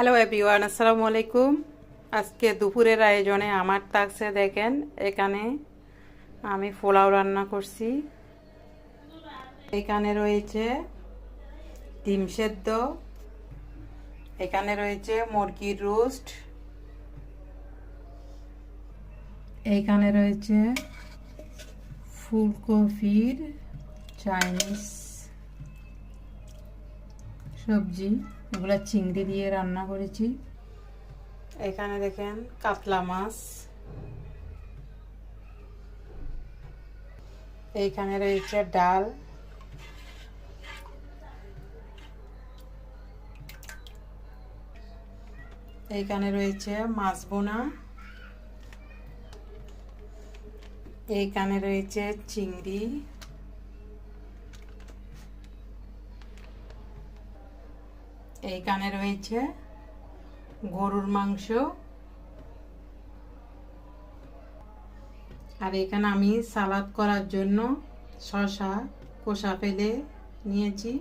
Hello everyone আসসালামু আলাইকুম আজকে দুপুরের আয়োজনে আমার তাকসে দেখেন, এখানে আমি পোলাও রান্না করছি। এখানে রয়েছে ডিম সেদ্ধ। এখানে রয়েছে মুরগির রোস্ট। এইখানে রয়েছে ফুলকপির চাইনিজ সবজি এগুলো চিংড়ি দিয়ে রান্না করেছি। এখানে দেখেন কাতলা মাছ। এইখানে রয়েছে ডাল। এইখানে রয়েছে মাছ বোনা। এইখানে রয়েছে চিংড়ি। এইখানে রয়েছে গরুর মাংস। আর এখানে আমি সালাদ করার জন্য শশা কষা ফেলে নিয়েছি।